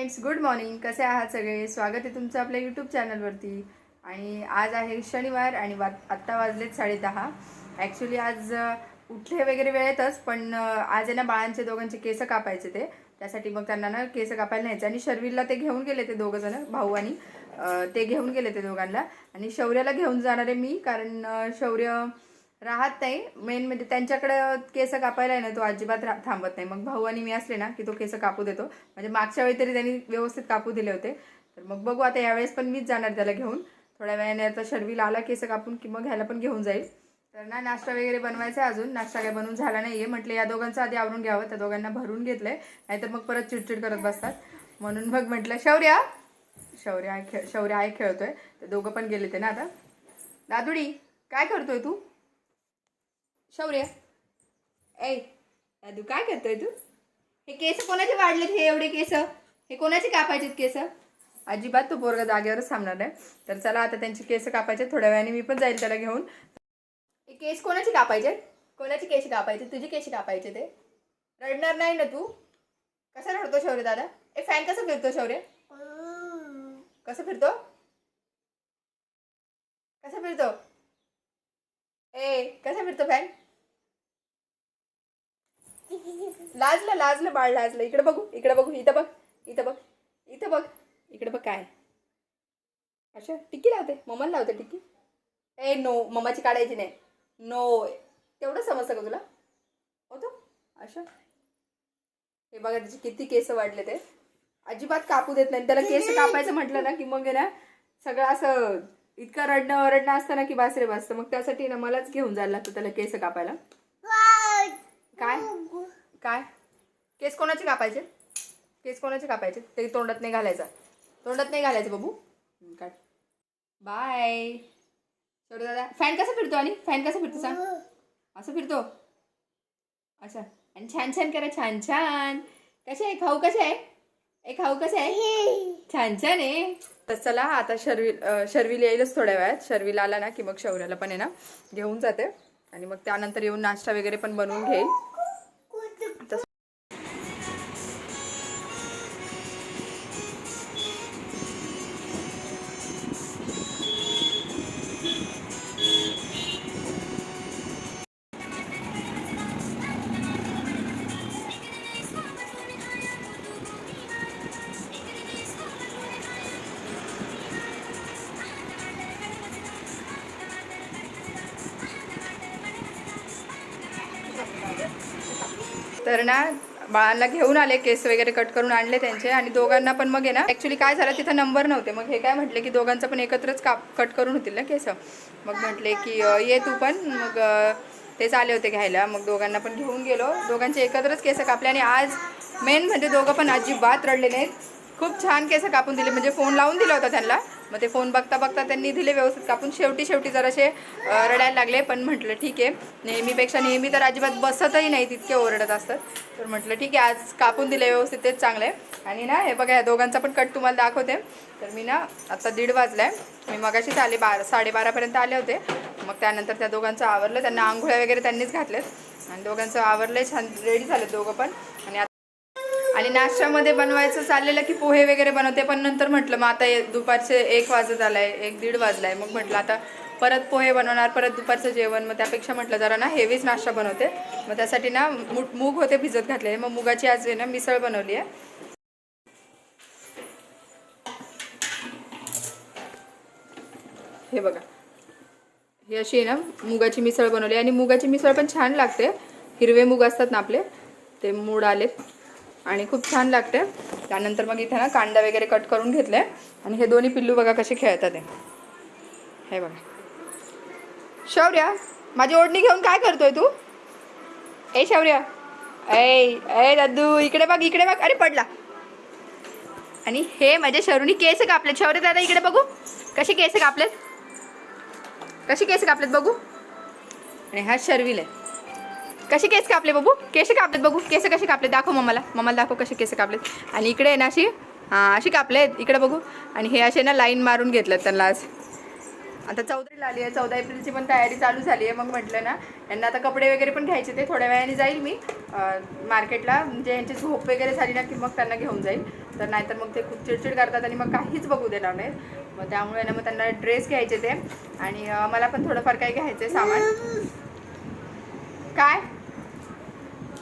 Friends good morning. कसे आहात सगळे? स्वागत आहे तुमचं आपल्या यूट्यूब चॅनलवरती. आणि आज आहे शनिवार आणि वा आत्ता वाजलेत साडेदहा. ॲक्च्युली आज उठले वगैरे वेळेतच पण आज आहे ना बाळांचे दोघांचे केस कापायचे ते. त्यासाठी मग त्यांना ना केस कापायला न्यायचे. आणि शर्वीरला ते घेऊन गेले ते दोघं जण भाऊ आणि ते घेऊन गेले ते दोघांना. आणि शौर्याला घेऊन जाणार आहे मी कारण शौर्य राहत नाही. मेन म्हणजे त्यांच्याकडं केस कापायला आहे ना तो अजिबात रा थांबत नाही. मग भाऊ आणि मी असले ना की तो केस कापू देतो. म्हणजे मागच्या वेळी तरी त्यांनी व्यवस्थित कापू दिले होते. तर मग बघू आता यावेळेस पण मीच जाणार त्याला घेऊन. थोड्या वेळाने आता शर्वीला आला केस कापून की मग ह्याला पण घेऊन जाईल. तर ना नाश्ता वगैरे बनवायचा आहे अजून. नाश्ता काय बनवून झाला नाही आहे म्हटलं या दोघांचं आधी आवरून घ्यावं. त्या दोघांना भरून घेतलंय. नाहीतर मग परत चिडचिड करत बसतात. म्हणून मग म्हटलं शौर्या. शौर्य आहे खेळ शौर्य आहे खेळतोय. ते दोघं पण गेले ते ना आता. दादुडी काय करतोय तू? शौर्य. ऐ दादू काय करतोय तू? हे केस कोणाचे वाढलेत हे एवढे केस? हे कोणाचे कापायचेत केस? अजिबात तो पोरगा जागेवरच थांबणार नाही. तर चला आता त्यांचे केस कापायचे. थोड्या वेळाने मी पण जाईल त्याला घेऊन. हे केस कोणाचे कापायचे? कोणाचे केस कापायचे? तुझे केस कापायचे ते. रडणार नाही ना तू? कसा रडतो शौर्य दादा? ए फॅन कसं फिरतो शौर्य? कसं फिरतो? कसं फिरतो? ए कसं फिरतो फॅन लाजलं लाजलं बाळ लाजलं. इकडे बघू इकडे बघू इथं बघ इथं बघ इथं बघ इकडे बघ काय. अच्छा टिक्की लावते मम्माला लावते टिक्की. ए नो मम्माची काढायची नाही. नो तेवढं समजतं का तुला? होतो? अच्छा हे बघा त्याचे किती केस वाढले ते. अजिबात कापू देत नाही. त्याला केस कापायचं म्हटलं ना की मग ना सगळं असं इतकं रडणं रडणं असतं ना की बासरे बसतं मग त्यासाठी ना मलाच घेऊन जायला लागतं त्याला केस कापायला. काय? काय? केस कोणाचे कापायचे? केस कोणाचे कापायचे? ते तोंडात नाही घालायचा. तोंडात नाही घालायचं बाबू. काय बाय. सोड दादा. फॅन कसा फिरतो आणि? फॅन कसा फिरतो सांग. असं फिरतो. अच्छा. आणि छान छान करा. छान छान. कसे आहे? खाऊ कसे आहे? ए खाऊ कसे आहे? छान छान आहे. तर चला आता शर्वी शर्विल येईलच थोड्या वेळात. शर्विल आला ना की मग शौर्याला पण आहे ना घेऊन जाते. आणि मग त्यानंतर येऊन नाश्ता वगैरे पण बनवून घेईल. तर ना बाळांना घेऊन आले केस वगैरे कट करून आणले त्यांचे आणि दोघांना पण मग आहे ना ॲक्च्युली काय झालं तिथं नंबर नव्हते. मग हे काय म्हटले की दोघांचं पण एकत्रच काप कट करून होतील ना केस. मग म्हटले की ये तू पण. मग तेच आले होते घ्यायला. मग दोघांना पण घेऊन गेलो. दोघांचे एकत्रच केस कापले आणि आज मेन म्हणजे दोघं पण अजिबात रडले नाहीत. खूप छान केस कापून दिले. म्हणजे फोन लावून दिला होता त्यांना. मग ते फोन बघता बघता त्यांनी दिले व्यवस्थित कापून. शेवटी शेवटी जरासे रडायला लागले पण म्हटलं ठीक आहे. नेहमीपेक्षा नेहमी तर अजिबात बसतही नाही तितके ओरडत असतात. तर म्हटलं ठीक आहे आज कापून दिले व्यवस्थित तेच चांगलं आहे. आणि ना हे बघा या दोघांचा पण कट तुम्हाला दाखवते. तर मी ना आत्ता दीड वाजलाय. मी मगाशीच आले बारा साडेबारापर्यंत आले होते. मग त्यानंतर त्या दोघांचं आवरलं. त्यांना आंघोळ्या वगैरे त्यांनीच घातल्यात. आणि दोघांचं आवरलं छान रेडी झालं दोघं पण. आणि आता आणि नाश्त्यामध्ये बनवायचं चाललेलं की पोहे वगैरे बनवते पण नंतर म्हटलं मग आता दुपारचे एक वाजत आलाय एक दीड वाजलाय. मग म्हटलं आता परत पोहे बनवणार परत दुपारचं जेवण. मग त्यापेक्षा म्हटलं जरा ना हेवीच नाश्ता बनवते. मग त्यासाठी ना मूग मूग होते भिजत घातलेले. मग मुगाची आज आहे ना मिसळ बनवली आहे. हे बघा. ही अशी आहे ना मुगाची मिसळ बनवली आणि मुगाची मिसळ पण छान लागते. हिरवे मूग असतात ना आपले ते मूड आलेत. आणि खूप छान लागते. त्यानंतर मग इथे ना कांदा वगैरे कट करून घेतले. आणि हे दोन्ही पिल्लू बघा कसे खेळतात आहे हे बघा. शौर्या माझी ओढणी घेऊन काय करतोय तू? ए शौर्या. ऐ ऐ दादू इकडे बघ इकडे बघ. अरे पडला. आणि हे माझ्या शरूनी केस कापलेत. शौर्य दादा इकडे बघू. कसे केस कापलेत? कसे केस कापलेत बघू? आणि हा शर्विल आहे. कसे केस कापले बघू केस कापलेत बघू. केस कसे कापलेत? दाखव मम्माला. मम्माला दाखव कसे केस कापलेत. आणि इकडे आहे ना अशी हां अशी कापलेत. इकडे बघू. आणि हे असे ना लाईन मारून घेतलेत त्यांना आज. आता चौदा आली आहे. चौदा एप्रिलची पण तयारी चालू झाली आहे. मग म्हटलं ना यांना आता कपडे वगैरे पण घ्यायचे ते. थोड्या वेळाने जाईल मी. मार्केटला. म्हणजे यांची झोप वगैरे झाली ना की मग त्यांना घेऊन जाईल. तर नाहीतर मग ते खूप चिडचिड करतात आणि मग काहीच बघू देणार नाहीत. मग त्यामुळे ना मग त्यांना ड्रेस घ्यायचे ते. आणि मला पण थोडंफार काही घ्यायचं आहे सामान. काय?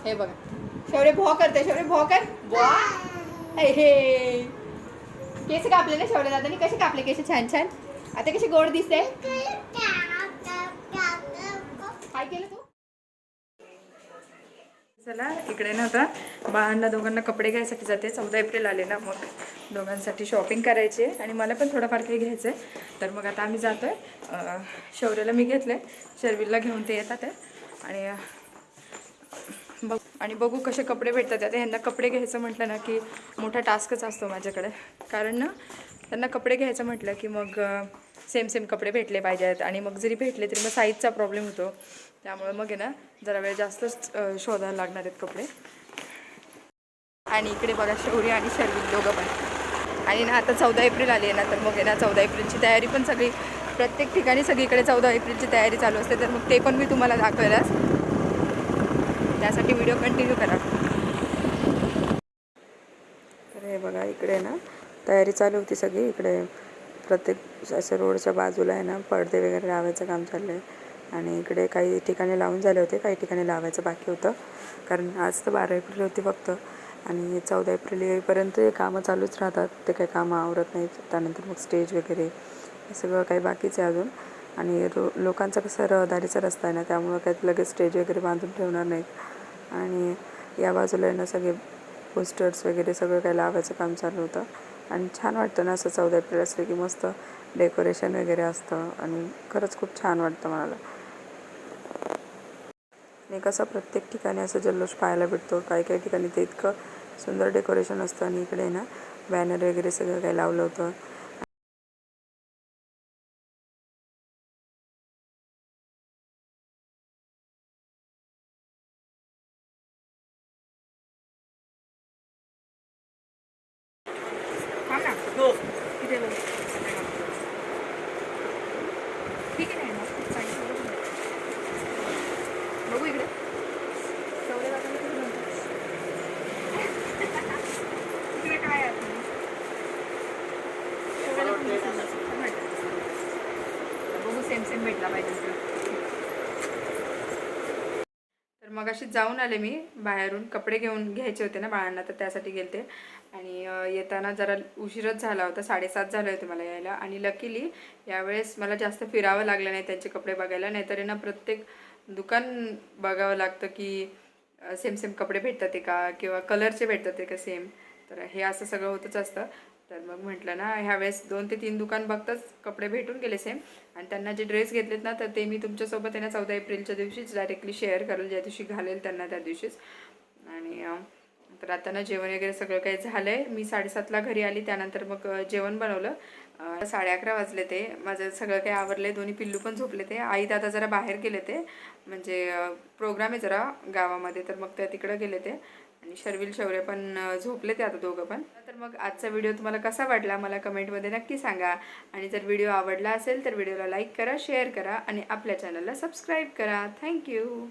हे बघा. शेवरे भो करते शेवरे भो कर. बुवा हे केस कापले ना शेवरे दादानी? कसे कापले केस? छान छान. आता कशी गोड दिसते? काय केलं तू? चला इकडे ना आता बाळांना दोघांना कपडे घ्यायसाठी जाते. चौदा एप्रिल आले ना मग दोघांसाठी शॉपिंग करायची आहे. आणि मला पण थोडंफार काही घ्यायचं आहे तर मग आता आम्ही जातो आहे शौर्याला मी घेतलं आहे शर्विलला घेऊन ते येतात आहे. आणि बघ. आणि बघू कसे कपडे भेटतात. आता ह्यांना कपडे घ्यायचं म्हटलं ना की मोठा टास्कच असतो माझ्याकडे. कारण ना त्यांना कपडे घ्यायचं म्हटलं की मग सेम सेम कपडे भेटले पाहिजेत. आणि मग जरी भेटले तरी मग साईजचा प्रॉब्लेम होतो. त्यामुळे मग आहे ना जरा वेळ जास्तच शोधायला लागणार आहेत कपडे. आणि इकडे बघा शौर्य आणि शर्विल दोघं पण. आणि ना आता चौदा एप्रिल आली आहे ना तर मग आहे ना चौदा एप्रिलची तयारी पण सगळी प्रत्येक ठिकाणी सगळीकडे चौदा एप्रिलची तयारी चालू असते. तर मग ते पण मी तुम्हाला दाखवायलाच त्यासाठी व्हिडिओ कंटिन्यू करा. तर हे बघा इकडे ना तयारी चालू होती सगळी. इकडे प्रत्येक असं रोडच्या बाजूला आहे ना पडदे वगैरे लावायचं काम चाललं आहे आणि इकडे काही ठिकाणी लावून झाले होते काही ठिकाणी लावायचं बाकी होतं. कारण आज तर बारा एप्रिल होती फक्त. आणि चौदा एप्रिल येईपर्यंत हे कामं चालूच राहतात. ते काही कामं आवरत नाहीत. त्यानंतर मग स्टेज वगैरे हे सगळं काही बाकीच आहे अजून. आणि रो लोकांचा कसं रहदारीचा रस्ता आहे ना त्यामुळं काही लगेच स्टेज वगैरे बांधून ठेवणार नाहीत. आणि या बाजूला आहे ना सगळे पोस्टर्स वगैरे सगळं काही लावायचं काम चालू होतं. आणि छान वाटतं ना असं चौदा एप्रिल असलं की मस्त डेकोरेशन वगैरे असतं आणि खरंच खूप छान वाटतं मला. आणि कसं प्रत्येक ठिकाणी असं जल्लोष पाहायला भेटतो काही काही ठिकाणी ते इतकं सुंदर डेकोरेशन असतं आणि इकडे ना बॅनर वगैरे सगळं काही लावलं होतं थांब ना इथे बघ. ठीक आहे ना मग सांगितलं बघ. बघू इकडे तेवढे दाखवलं तरी म्हणतात. इकडे काय आहे आतमध्ये? तेवढ्याला असं. छान वाटतं. बघू सेम सेम भेटला पाहिजे तर. मग अशी जाऊन आले मी बाहेरून. कपडे घेऊन घ्यायचे होते ना बाळांना तर त्यासाठी गेलते. आणि येताना जरा उशीरच झाला होता. साडेसात झाले होते मला यायला. आणि लकीली यावेळेस मला जास्त फिरावं लागलं नाही त्यांचे कपडे बघायला. नाहीतर ना प्रत्येक दुकान बघावं लागतं की सेम सेम कपडे भेटतात आहे का किंवा कलरचे भेटतात आहे का सेम तर हे असं सगळं होतच असतं. तर मग म्हटलं ना ह्यावेळेस दोन ते तीन दुकान बघताच कपडे भेटून गेले सेम आणि त्यांना जे ड्रेस घेतलेत ना तर ते मी तुमच्यासोबत आहे ना चौदा एप्रिलच्या दिवशीच डायरेक्टली शेअर करेल ज्या दिवशी घालेल त्यांना त्या दिवशीच. आणि तर आता ना जेवण वगैरे सगळं काही झालं आहे मी साडेसातला घरी आली त्यानंतर मग जेवण बनवलं. साडे अकरा वाजले ते. माझं सगळं काही आवरले दोन्ही पिल्लू पण झोपले ते. आई दादा जरा बाहेर गेले ते. म्हणजे प्रोग्राम आहे जरा गावामध्ये. तर मग त्या तिकडं गेले ते. आणि शर्विल शौर्य पण झोपले ते आता दोघं पण. तर मग आजचा व्हिडिओ तुम्हाला कसा वाटला? मला कमेंटमध्ये नक्की सांगा. आणि जर व्हिडिओ आवडला असेल तर व्हिडिओला लाईक करा शेअर करा आणि आपल्या चॅनलला सबस्क्राईब करा. थँक्यू.